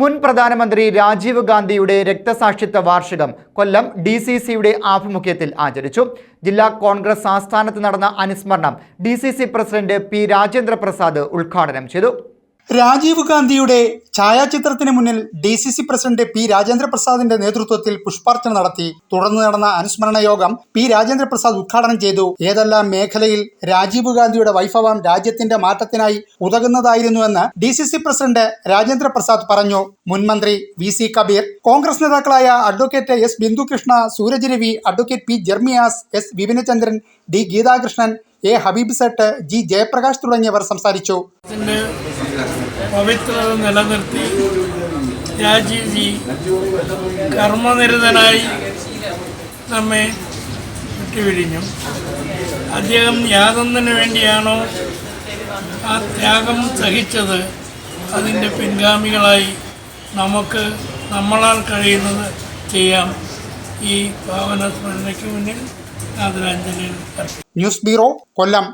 മുൻ പ്രധാനമന്ത്രി രാജീവ് ഗാന്ധിയുടെ രക്തസാക്ഷിത്വ വാർഷികം കൊല്ലം ഡി സി സിയുടെ ആഭിമുഖ്യത്തിൽ ആചരിച്ചു. ജില്ലാ കോൺഗ്രസ് ആസ്ഥാനത്ത് നടന്ന അനുസ്മരണം D C C president P Rajendra Prasad ഉദ്ഘാടനം ചെയ്തു. രാജീവ് ഗാന്ധിയുടെ ഛായാചിത്രത്തിന് മുന്നിൽ D C C president P രാജേന്ദ്രപ്രസാദിന്റെ നേതൃത്വത്തിൽ പുഷ്പാർച്ചന നടത്തി. തുടർന്ന് നടന്ന അനുസ്മരണ യോഗം പി രാജേന്ദ്രപ്രസാദ് ഉദ്ഘാടനം ചെയ്തു. ഏതെല്ലാം മേഖലയിൽ രാജീവ് ഗാന്ധിയുടെ വൈഭവം രാജ്യത്തിന്റെ മാറ്റത്തിനായി ഉതകുന്നതായിരുന്നുവെന്ന് D C C president Rajendraprasad പറഞ്ഞു. മുൻമന്ത്രി വി സി കബീർ കോൺഗ്രസ് നേതാക്കളായ advocate S Bindukrishna Suraj Ravi advocate P Jermias S Vipinachandran D Geethakrishnan A Habeeb Sett G Jayaprakash തുടങ്ങിയവർ സംസാരിച്ചു. പവിത്രത നിലനിർത്തി രാജീവ്ജി കർമ്മനിരതനായി നമ്മെ വിട്ടുപിരിഞ്ഞു. അദ്ദേഹം യാതൊന്നിനു വേണ്ടിയാണോ ആ ത്യാഗം സഹിച്ചത് അതിന്റെ പിൻഗാമികളായി നമുക്ക് നമ്മളാൽ കഴിയുന്നത് ചെയ്യാം. ഈ പാവന സ്മരണയ്ക്ക് മുന്നിൽ ആദരാഞ്ജലി ന്യൂസ് ബ്യൂറോ കൊല്ലം.